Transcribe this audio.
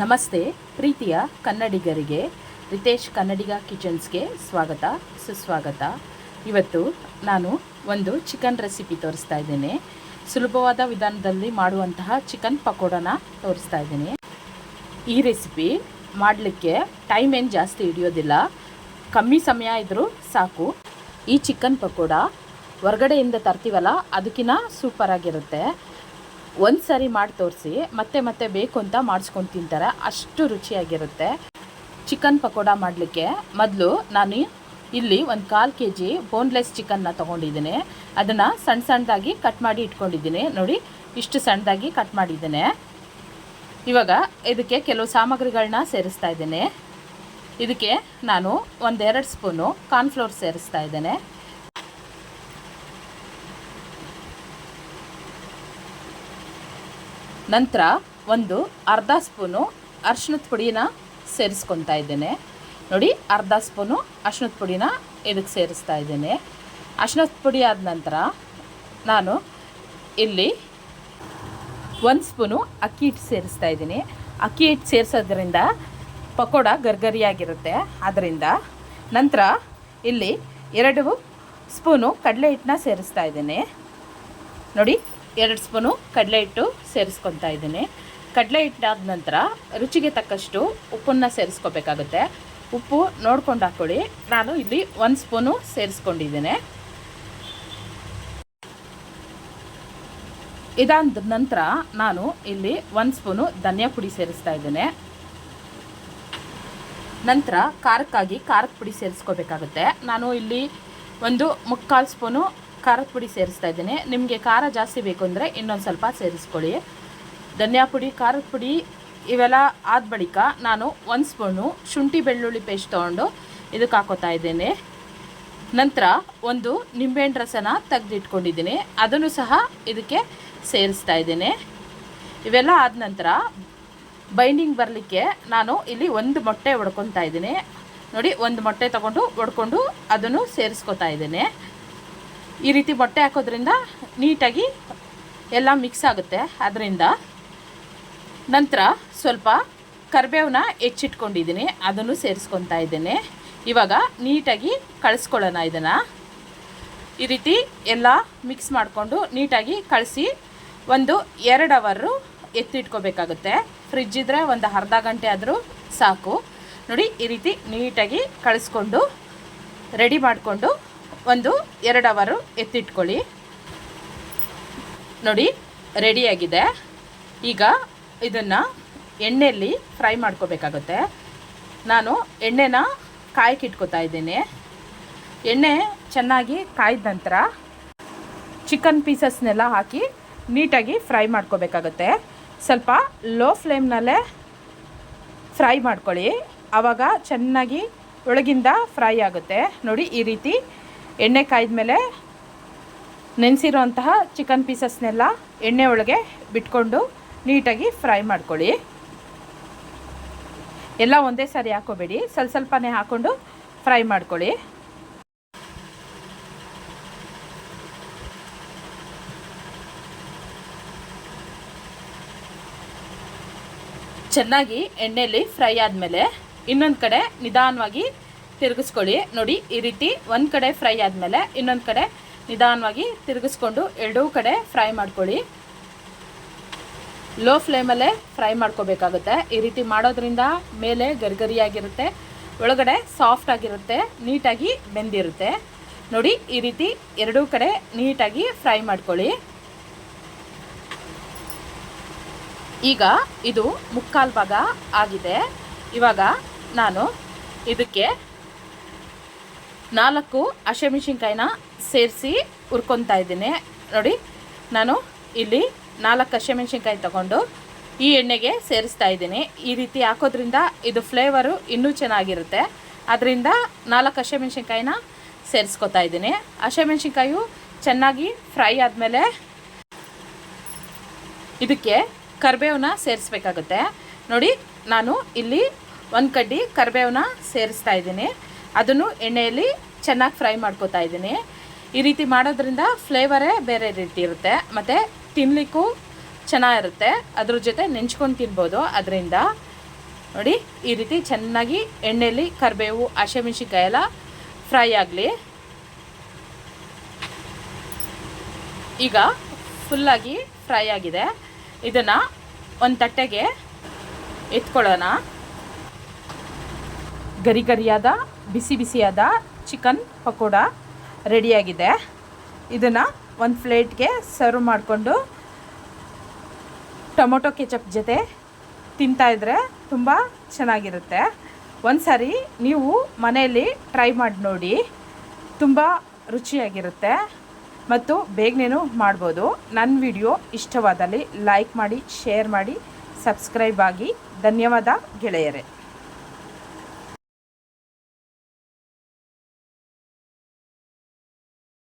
ನಮಸ್ತೆ, ಪ್ರೀತಿಯ ಕನ್ನಡಿಗರಿಗೆ, ರಿತೇಶ್ ಕನ್ನಡಿಗ ಕಿಚನ್ಸ್ಗೆ ಸ್ವಾಗತ, ಸುಸ್ವಾಗತ. ಇವತ್ತು ನಾನು ಒಂದು ಚಿಕನ್ ರೆಸಿಪಿ ತೋರಿಸ್ತಾ ಇದ್ದೇನೆ. ಸುಲಭವಾದ ವಿಧಾನದಲ್ಲಿ ಮಾಡುವಂತಹ ಚಿಕನ್ ಪಕೋಡನ ತೋರಿಸ್ತಾ ಇದ್ದೀನಿ. ಈ ರೆಸಿಪಿ ಮಾಡಲಿಕ್ಕೆ ಟೈಮ್ ಏನು ಜಾಸ್ತಿ ಹಿಡಿಯೋದಿಲ್ಲ. ಕಮ್ಮಿ ಸಮಯ ಇದ್ದರೂ ಸಾಕು. ಈ ಚಿಕನ್ ಪಕೋಡ ಹೊರಗಡೆಯಿಂದ ತರ್ತೀವಲ್ಲ ಅದಕ್ಕಿಂತ ಸೂಪರಾಗಿರುತ್ತೆ. ಒಂದು ಸಾರಿ ಮಾಡಿ ತೋರಿಸಿ, ಮತ್ತೆ ಮತ್ತೆ ಬೇಕು ಅಂತ ಮಾಡಿಸ್ಕೊಂಡು ತಿಂತಾರೆ. ಅಷ್ಟು ರುಚಿಯಾಗಿರುತ್ತೆ. ಚಿಕನ್ ಪಕೋಡ ಮಾಡಲಿಕ್ಕೆ ಮೊದಲು ನಾನು ಇಲ್ಲಿ ಒಂದು ಕಾಲು ಕೆ ಜಿ ಬೋನ್ಲೆಸ್ ಚಿಕನ್ನ ತೊಗೊಂಡಿದ್ದೀನಿ. ಅದನ್ನು ಸಣ್ಣ ಸಣ್ಣದಾಗಿ ಕಟ್ ಮಾಡಿ ಇಟ್ಕೊಂಡಿದ್ದೀನಿ. ನೋಡಿ, ಇಷ್ಟು ಸಣ್ಣದಾಗಿ ಕಟ್ ಮಾಡಿದ್ದೇನೆ. ಇವಾಗ ಇದಕ್ಕೆ ಕೆಲವು ಸಾಮಗ್ರಿಗಳನ್ನ ಸೇರಿಸ್ತಾ ಇದ್ದೇನೆ. ಇದಕ್ಕೆ ನಾನು ಒಂದೆರಡು ಸ್ಪೂನು ಕಾರ್ನ್ಫ್ಲೋರ್ ಸೇರಿಸ್ತಾ ಇದ್ದೇನೆ. ನಂತರ ಒಂದು ಅರ್ಧ ಸ್ಪೂನು ಅರ್ಶಿನದ ಪುಡಿನ ಸೇರಿಸ್ಕೊತಾ ಇದ್ದೇನೆ. ನೋಡಿ, ಅರ್ಧ ಸ್ಪೂನು ಅರ್ಶಿನದ ಪುಡಿನ ಇದಕ್ಕೆ ಸೇರಿಸ್ತಾ ಇದ್ದೇನೆ. ಅರ್ಶಿನದ ಪುಡಿ ಆದ ನಂತರ ನಾನು ಇಲ್ಲಿ ಒಂದು ಸ್ಪೂನು ಅಕ್ಕಿ ಹಿಟ್ಟು ಸೇರಿಸ್ತಾ ಇದ್ದೀನಿ. ಅಕ್ಕಿ ಹಿಟ್ಟು ಸೇರಿಸೋದ್ರಿಂದ ಪಕೋಡ ಗರ್ಗರಿಯಾಗಿರುತ್ತೆ. ಆದ್ದರಿಂದ ನಂತರ ಇಲ್ಲಿ ಎರಡು ಸ್ಪೂನು ಕಡಲೆ ಹಿಟ್ಟನ್ನ ಸೇರಿಸ್ತಾ ಇದ್ದೀನಿ. ನೋಡಿ ಎರಡು ಸ್ಪೂನು ಕಡಲೆ ಹಿಟ್ಟು ಸೇರಿಸ್ಕೊತಾ ಇದ್ದೀನಿ. ಕಡಲೆ ಹಿಟ್ಟಾದ ನಂತರ ರುಚಿಗೆ ತಕ್ಕಷ್ಟು ಉಪ್ಪನ್ನು ಸೇರಿಸ್ಕೋಬೇಕಾಗುತ್ತೆ. ಉಪ್ಪು ನೋಡ್ಕೊಂಡು ಹಾಕ್ಕೊಳ್ಳಿ. ನಾನು ಇಲ್ಲಿ ಒಂದು ಸ್ಪೂನು ಸೇರಿಸ್ಕೊಂಡಿದ್ದೇನೆ. ಇದಾದ ನಂತರ ನಾನು ಇಲ್ಲಿ ಒಂದು ಸ್ಪೂನು ಧನಿಯಾ ಪುಡಿ ಸೇರಿಸ್ತಾ ಇದ್ದೇನೆ. ನಂತರ ಖಾರಕ್ಕಾಗಿ ಖಾರದ ಪುಡಿ ಸೇರಿಸ್ಕೋಬೇಕಾಗುತ್ತೆ. ನಾನು ಇಲ್ಲಿ ಒಂದು ಮುಕ್ಕಾಲು ಸ್ಪೂನು ಖಾರದ ಪುಡಿ ಸೇರಿಸ್ತಾ ಇದ್ದೀನಿ. ನಿಮಗೆ ಖಾರ ಜಾಸ್ತಿ ಬೇಕು ಅಂದರೆ ಇನ್ನೊಂದು ಸ್ವಲ್ಪ ಸೇರಿಸ್ಕೊಳ್ಳಿ. ಧನಿಯಾ ಪುಡಿ, ಖಾರದ ಪುಡಿ ಇವೆಲ್ಲ ಆದ ಬಳಿಕ ನಾನು ಒಂದು ಸ್ಪೂನು ಶುಂಠಿ ಬೆಳ್ಳುಳ್ಳಿ ಪೇಸ್ಟ್ ತೊಗೊಂಡು ಇದಕ್ಕೆ ಹಾಕೋತಾ ಇದ್ದೇನೆ. ನಂತರ ಒಂದು ನಿಂಬೆಹಣ್ಣು ರಸನ ತೆಗೆದಿಟ್ಕೊಂಡಿದ್ದೀನಿ. ಅದನ್ನು ಸಹ ಇದಕ್ಕೆ ಸೇರಿಸ್ತಾ ಇದ್ದೇನೆ. ಇವೆಲ್ಲ ಆದ ನಂತರ ಬೈಂಡಿಂಗ್ ಬರಲಿಕ್ಕೆ ನಾನು ಇಲ್ಲಿ ಒಂದು ಮೊಟ್ಟೆ ಹೊಡ್ಕೊತಾ ಇದ್ದೀನಿ. ನೋಡಿ, ಒಂದು ಮೊಟ್ಟೆ ತಗೊಂಡು ಒಡ್ಕೊಂಡು ಅದನ್ನು ಸೇರಿಸ್ಕೊತಾ ಇದ್ದೇನೆ. ಈ ರೀತಿ ಬಟ್ಟೆ ಹಾಕೋದ್ರಿಂದ ನೀಟಾಗಿ ಎಲ್ಲ ಮಿಕ್ಸ್ ಆಗುತ್ತೆ. ಅದರಿಂದ ನಂತರ ಸ್ವಲ್ಪ ಕರಿಬೇವನ್ನ ಹೆಚ್ಚಿಟ್ಕೊಂಡಿದ್ದೀನಿ. ಅದನ್ನು ಸೇರಿಸ್ಕೊತಾ ಇದ್ದೇನೆ. ಇವಾಗ ನೀಟಾಗಿ ಕಳಿಸ್ಕೊಳ್ಳೋಣ ಇದನ್ನು. ಈ ರೀತಿ ಎಲ್ಲ ಮಿಕ್ಸ್ ಮಾಡಿಕೊಂಡು ನೀಟಾಗಿ ಕಳಿಸಿ ಒಂದು ಎರಡು ಅವರು ಎತ್ತಿಟ್ಕೋಬೇಕಾಗುತ್ತೆ ಫ್ರಿಜ್ ಇದ್ದರೆ ಒಂದು ಅರ್ಧ ಗಂಟೆ ಆದರೂ ಸಾಕು. ನೋಡಿ, ಈ ರೀತಿ ನೀಟಾಗಿ ಕಳಿಸ್ಕೊಂಡು ರೆಡಿ ಮಾಡಿಕೊಂಡು ಒಂದು ಎರಡು ಅವರು ಎತ್ತಿಟ್ಕೊಳ್ಳಿ. ನೋಡಿ ರೆಡಿಯಾಗಿದೆ ಈಗ ಇದನ್ನು ಎಣ್ಣೆಯಲ್ಲಿ ಫ್ರೈ ಮಾಡ್ಕೋಬೇಕಾಗುತ್ತೆ. ನಾನು ಎಣ್ಣೆನ ಕಾಯಕ್ಕೆ ಇಟ್ಕೋತಾ ಇದ್ದೀನಿ. ಎಣ್ಣೆ ಚೆನ್ನಾಗಿ ಕಾಯ್ದ ನಂತರ ಚಿಕನ್ ಪೀಸಸ್ನೆಲ್ಲ ಹಾಕಿ ನೀಟಾಗಿ ಫ್ರೈ ಮಾಡ್ಕೋಬೇಕಾಗುತ್ತೆ. ಸ್ವಲ್ಪ ಲೋ ಫ್ಲೇಮ್ನಲ್ಲೇ ಫ್ರೈ ಮಾಡ್ಕೊಳ್ಳಿ. ಆವಾಗ ಚೆನ್ನಾಗಿ ಒಳಗಿಂದ ಫ್ರೈ ಆಗುತ್ತೆ. ನೋಡಿ, ಈ ರೀತಿ ಎಣ್ಣೆ ಕಾಯ್ದ ಮೇಲೆ ನೆನೆಸಿರೋಂತಹ ಚಿಕನ್ ಪೀಸಸ್ನೆಲ್ಲ ಎಣ್ಣೆ ಒಳಗೆ ಬಿಟ್ಕೊಂಡು ನೀಟಾಗಿ ಫ್ರೈ ಮಾಡ್ಕೊಳ್ಳಿ. ಎಲ್ಲ ಒಂದೇ ಸಾರಿ ಹಾಕೋಬೇಡಿ. ಸ್ವಲ್ಪ ಸ್ವಲ್ಪನೇ ಹಾಕ್ಕೊಂಡು ಫ್ರೈ ಮಾಡ್ಕೊಳ್ಳಿ. ಚೆನ್ನಾಗಿ ಎಣ್ಣೆಯಲ್ಲಿ ಫ್ರೈ ಆದಮೇಲೆ ಇನ್ನೊಂದು ಕಡೆ ನಿಧಾನವಾಗಿ ತಿರುಗಿಸ್ಕೊಳ್ಳಿ. ನೋಡಿ, ಈ ರೀತಿ ಒಂದು ಕಡೆ ಫ್ರೈ ಆದಮೇಲೆ ಇನ್ನೊಂದು ಕಡೆ ನಿಧಾನವಾಗಿ ತಿರುಗಿಸ್ಕೊಂಡು ಎರಡೂ ಕಡೆ ಫ್ರೈ ಮಾಡ್ಕೊಳ್ಳಿ. ಲೋ ಫ್ಲೇಮಲ್ಲೇ ಫ್ರೈ ಮಾಡ್ಕೋಬೇಕಾಗುತ್ತೆ. ಈ ರೀತಿ ಮಾಡೋದ್ರಿಂದ ಮೇಲೆ ಗರಿಗರಿಯಾಗಿರುತ್ತೆ, ಒಳಗಡೆ ಸಾಫ್ಟ್ ಆಗಿರುತ್ತೆ, ನೀಟಾಗಿ ಬೆಂದಿರುತ್ತೆ. ನೋಡಿ, ಈ ರೀತಿ ಎರಡೂ ಕಡೆ ನೀಟಾಗಿ ಫ್ರೈ ಮಾಡ್ಕೊಳ್ಳಿ. ಈಗ ಇದು ಮುಕ್ಕಾಲು ಭಾಗ ಆಗಿದೆ. ಇವಾಗ ನಾನು ಇದಕ್ಕೆ ನಾಲ್ಕು ಹಸಿಮೆಣ್ಸಿನ್ಕಾಯಿನ ಸೇರಿಸಿ ಹುರ್ಕೊತಾ ಇದ್ದೀನಿ. ನೋಡಿ, ನಾನು ಇಲ್ಲಿ ನಾಲ್ಕು ಹಸಿಮೆಣ್ಸಿನ್ಕಾಯಿ ತಗೊಂಡು ಈ ಎಣ್ಣೆಗೆ ಸೇರಿಸ್ತಾ ಇದ್ದೀನಿ. ಈ ರೀತಿ ಹಾಕೋದ್ರಿಂದ ಇದು ಫ್ಲೇವರು ಇನ್ನೂ ಚೆನ್ನಾಗಿರುತ್ತೆ. ಅದರಿಂದ ನಾಲ್ಕು ಹಸಿಮೆಣ್ಸಿನ್ಕಾಯಿನ ಸೇರಿಸ್ಕೊತಾ ಇದ್ದೀನಿ. ಹಸಿಮೆಣ್ಸಿನ್ಕಾಯು ಚೆನ್ನಾಗಿ ಫ್ರೈ ಆದಮೇಲೆ ಇದಕ್ಕೆ ಕರಿಬೇವನ್ನ ಸೇರಿಸ್ಬೇಕಾಗುತ್ತೆ. ನೋಡಿ, ನಾನು ಇಲ್ಲಿ ಒಂದು ಕಡ್ಡಿ ಕರಿಬೇವನ್ನ ಸೇರಿಸ್ತಾ ಇದ್ದೀನಿ. ಅದನ್ನು ಎಣ್ಣೆಯಲ್ಲಿ ಚೆನ್ನಾಗಿ ಫ್ರೈ ಮಾಡ್ಕೋತಾ ಇದ್ದೀನಿ. ಈ ರೀತಿ ಮಾಡೋದ್ರಿಂದ ಫ್ಲೇವರೇ ಬೇರೆ ರೀತಿ ಇರುತ್ತೆ. ಮತ್ತು ತಿನ್ನಲಿಕ್ಕೂ ಚೆನ್ನಾಗಿರುತ್ತೆ. ಅದ್ರ ಜೊತೆ ನೆಂಚ್ಕೊಂಡು ತಿನ್ಬೋದು. ಅದರಿಂದ ನೋಡಿ, ಈ ರೀತಿ ಚೆನ್ನಾಗಿ ಎಣ್ಣೆಯಲ್ಲಿ ಕರಿಬೇವು ಹಸಿಮೆಣ್ಸಿನ್ಕಾಯಿ ಎಲ್ಲ ಫ್ರೈ ಆಗಲಿ. ಈಗ ಫುಲ್ಲಾಗಿ ಫ್ರೈ ಆಗಿದೆ. ಇದನ್ನು ಒಂದು ತಟ್ಟೆಗೆ ಎತ್ಕೊಳ್ಳೋಣ. ಗರಿ ಗರಿಯಾದ ಬಿಸಿ ಬಿಸಿಯಾದ ಚಿಕನ್ ಪಕೋಡ ರೆಡಿಯಾಗಿದೆ. ಇದನ್ನು ಒಂದು ಪ್ಲೇಟ್ಗೆ ಸರ್ವ್ ಮಾಡಿಕೊಂಡು ಟೊಮೊಟೊ ಕೆಚಪ್ ಜೊತೆ ತಿಂತಾಯಿದ್ರೆ ತುಂಬ ಚೆನ್ನಾಗಿರುತ್ತೆ. ಒಂದು ಸಾರಿ ನೀವು ಮನೆಯಲ್ಲಿ ಟ್ರೈ ಮಾಡಿ ನೋಡಿ. ತುಂಬ ರುಚಿಯಾಗಿರುತ್ತೆ ಮತ್ತು ಬೇಗನೇನು ಮಾಡ್ಬೋದು. ನನ್ನ ವಿಡಿಯೋ ಇಷ್ಟವಾದಲ್ಲಿ ಲೈಕ್ ಮಾಡಿ, ಶೇರ್ ಮಾಡಿ, ಸಬ್ಸ್ಕ್ರೈಬ್ ಆಗಿ. ಧನ್ಯವಾದ ಗೆಳೆಯರೇ.